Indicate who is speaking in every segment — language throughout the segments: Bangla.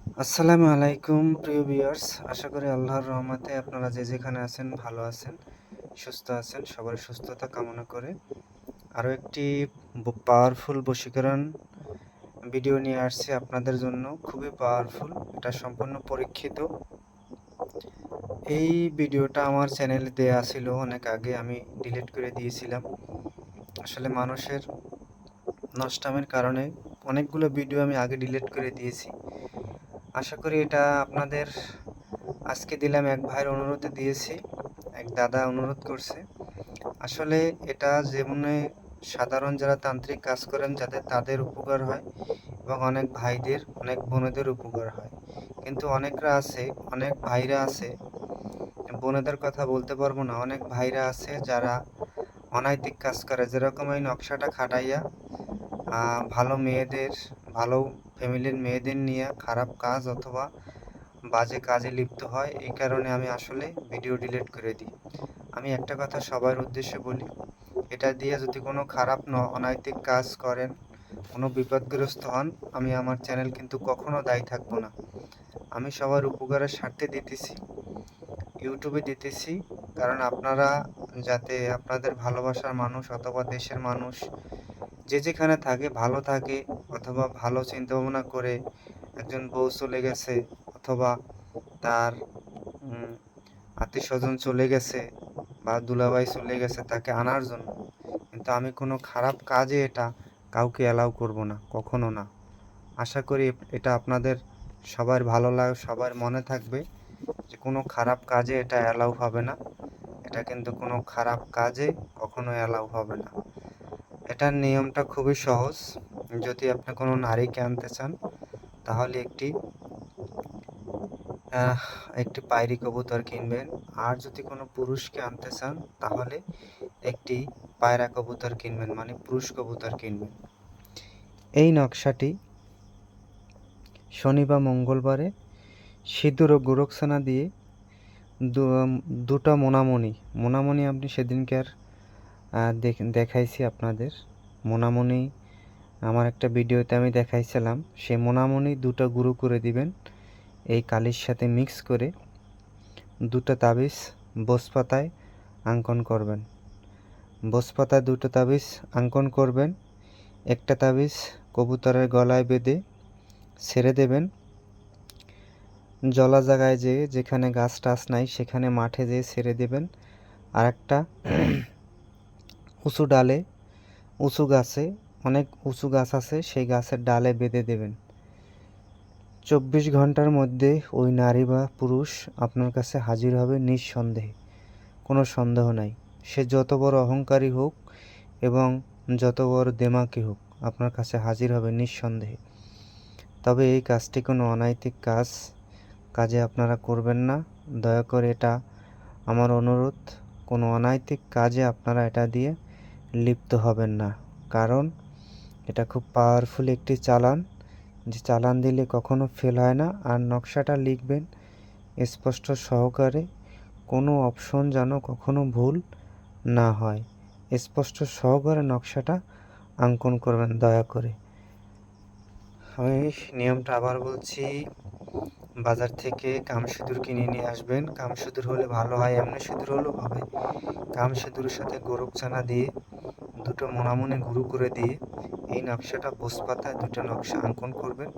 Speaker 1: আসসালামু আলাইকুম, প্রিয় ভিউয়ার্স। আশা করি আল্লাহর রহমতে আপনারা যে যেখানে আছেন, ভালো আছেন, সুস্থ আছেন, সবার সুস্থতা কামনা করে। আরও একটি পাওয়ারফুল বশীকরণ ভিডিও নিয়ে আসছি আপনাদের জন্য। খুবই পাওয়ারফুল এটা সম্পূর্ণ পরীক্ষিত। এই ভিডিওটা আমার চ্যানেলে দেয়া ছিল, অনেক আগে আমি ডিলিট করে দিয়েছিলাম। আসলে মানুষের নষ্টামের কারণে অনেকগুলো ভিডিও আমি আগে ডিলিট করে দিয়েছি। আশা করি এটা আপনাদের আজকে দিলাম এক ভাইয়ের অনুরোধে দিয়েছি, এক দাদা অনুরোধ করছে। আসলে এটা যেমনে সাধারণ যারা তান্ত্রিক কাজ করেন যাদের তাদের উপকার হয় এবং অনেক ভাইদের, অনেক বোনেদের উপকার হয়। কিন্তু অনেকরা আছে, অনেক ভাইরা আছে, বোনেদের কথা বলতে পারব না, অনেক ভাইরা আছে যারা অনৈতিক কাজ করে। যেরকম এই নকশাটা খাটাইয়া ভালো মেয়েদের, ভালো ফ্যামিলির মেয়েদের নিয়ে খারাপ কাজ অথবা বাজে কাজে লিপ্ত হয়, এই কারণে আমি আসলে ভিডিও ডিলিট করে দিই। আমি একটা কথা সবার উদ্দেশ্যে বলি, এটা দিয়ে যদি কোনো খারাপ ন অনৈতিক কাজ করেন, কোনো বিপদগ্রস্ত হন, আমি আমার চ্যানেল কিন্তু কখনো দায়ী থাকব না। আমি সবার উপকারের স্বার্থে দিতেছি ইউটিউবে দিতেছি, কারণ আপনারা যাতে আপনাদের ভালোবাসার মানুষ অথবা দেশের মানুষ যে যেখানে থাকে, ভালো থাকে অথবা ভালো চিন্তা ভাবনা করে একজন বউ চলে গেছে অথবা তার আত্মীয় স্বজন চলে গেছে বা দুলাভাই চলে গেছে তাকে আনার জন্য। কিন্তু আমি কোনো খারাপ কাজে এটা কাউকে অ্যালাউ করব না, কখনো না। আশা করি এটা আপনাদের সবার ভালো লাগে, সবার মনে থাকবে যে কোনো খারাপ কাজে এটা অ্যালাউ হবে না। এটা কিন্তু কোনো খারাপ কাজে কখনো অ্যালাউ হবে না। এটার নিয়মটা খুবই সহজ। যদি আপনি কোনো নারীকে আনতে চান, তাহলে একটি একটি পায়রি কবুতর কিনবেন। আর যদি কোনো পুরুষকে আনতে চান, তাহলে একটি পায়রা কবুতর কিনবেন মানে পুরুষ কবুতর কিনবেন। এই নকশাটি শনি বা মঙ্গলবারে সিঁদুর ও গোরক্ষণা দিয়ে দুটা মোনামণি মোনামণি আপনি সেদিনকে আর দেখাইছি আপনাদের। মোনামণি আমার একটা ভিডিওতে আমি দেখাইছিলাম সে মোনামণি দুটো গুঁড়ো করে দিবেন, এই কালির সাথে মিক্স করে দুটো তাবিজ বসপাতায় আঙ্কন করবেন। বসপাতায় দুটো তাবিজ আঙ্কন করবেন, একটা তাবিজ কবুতরের গলায় বেঁধে ছেড়ে দেবেন। জলা জায়গায় যে যেখানে গাছ টাছ নাই, সেখানে মাঠে যেয়ে ছেড়ে দেবেন। আর একটা উঁচু ডালে, উঁচু গাছে অনেক উঁচু গাছ আছে, সেই গাছের ডালে বেঁধে দেবেন। চব্বিশ ঘণ্টার মধ্যে ওই নারী বা পুরুষ আপনার কাছে হাজির হবে নিঃসন্দেহে। কোনো সন্দেহ নাই। সে যত বড় অহংকারী হোক এবং যত বড় দেমাকি হোক, আপনার কাছে হাজির হবে নিঃসন্দেহে। তবে এই কাজটি কোনো অনৈতিক কাজ, কাজে আপনারা করবেন না। দয়া করে এটা আমার অনুরোধ। কোনো অনৈতিক কাজে আপনারা এটা দিয়ে লিপ্ত হবেন না। কারণ এটা খুব পাওয়ারফুল একটি চালান। যে চালান দিলে কখনো ফেল হয় না। আর নকশাটা লিখবেন স্পষ্ট সহকারে। কোনো অপশন যেন কখনো ভুল না হয়। স্পষ্ট সহকারে নকশাটা অঙ্কন করবেন দয়া করে। আমি নিয়মটা আবার বলছি, বাজার থেকে কাম সিঁদুর কিনে নিয়ে আসবেন। কাম সিঁদুর হলে ভালো হয়, এমনি সিঁদুর হলেও হবে। কাম সিঁদুরের সাথে গোরক চানা দিয়ে দুটো মোনামুনি গুঁড়ো করে দিয়ে এই নকশাটা বোস পাতায় দুটো নকশা আঙ্কন করবেন।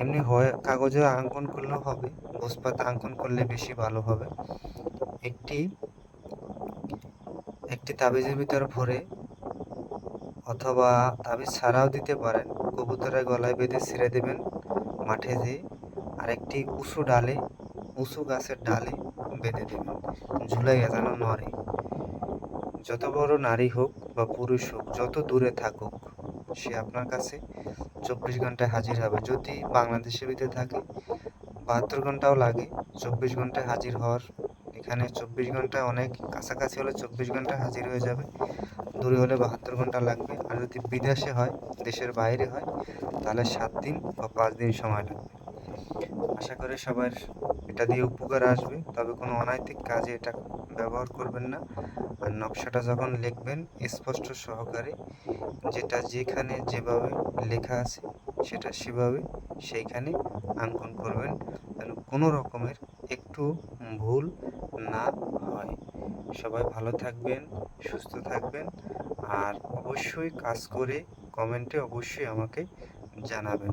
Speaker 1: এমনি হয়, কাগজে আঙ্কন করলেও হবে বোস পাতা আঙ্কন করলে বেশি ভালো হবে। একটি একটি তাবিজের ভিতর ভরে অথবা তাবিজ ছাড়াও দিতে পারেন। কবুতরের গলায় বেঁধে ছেড়ে দেবেন মাঠে যেয়ে। আরেকটি উঁচু ডালে, উঁচু গাছের ডালে বেঁধে দেবেন। ঝুলাই যেন নড়ে যত বড় নারী হোক বা পুরুষ হোক, যত দূরে থাকুক, সে আপনার কাছে চব্বিশ ঘন্টায় হাজির হবে। যদি বাংলাদেশের ভিতরে থাকে, বাহাত্তর ঘন্টাও লাগে, চব্বিশ ঘন্টায় হাজির হওয়ার। এখানে চব্বিশ ঘন্টায় অনেক কাছাকাছি হলে চব্বিশ ঘন্টায় হাজির হয়ে যাবে। দূরে হলে বাহাত্তর ঘণ্টা লাগবে। আর যদি বিদেশে হয়, দেশের বাইরে হয়, তাহলে সাত দিন বা পাঁচ দিন সময় লাগবে। আশা করি সবার এটা দিয়ে উপকার আসবে, তবে কোনো অনৈতিক কাজে এটা ব্যবহার করবেন না। আর নকশাটা যখন লিখবেন, স্পষ্ট সহকারে যেটা যেখানে যেভাবে লেখা আছে সেটা সেভাবে সেইখানে অঙ্কন করবেন, যেন কোনো রকমের একটু ভুল না হয়। সবাই ভালো থাকবেন, সুস্থ থাকবেন, আর অবশ্যই কাজ করে কমেন্টে অবশ্যই আমাকে জানাবেন।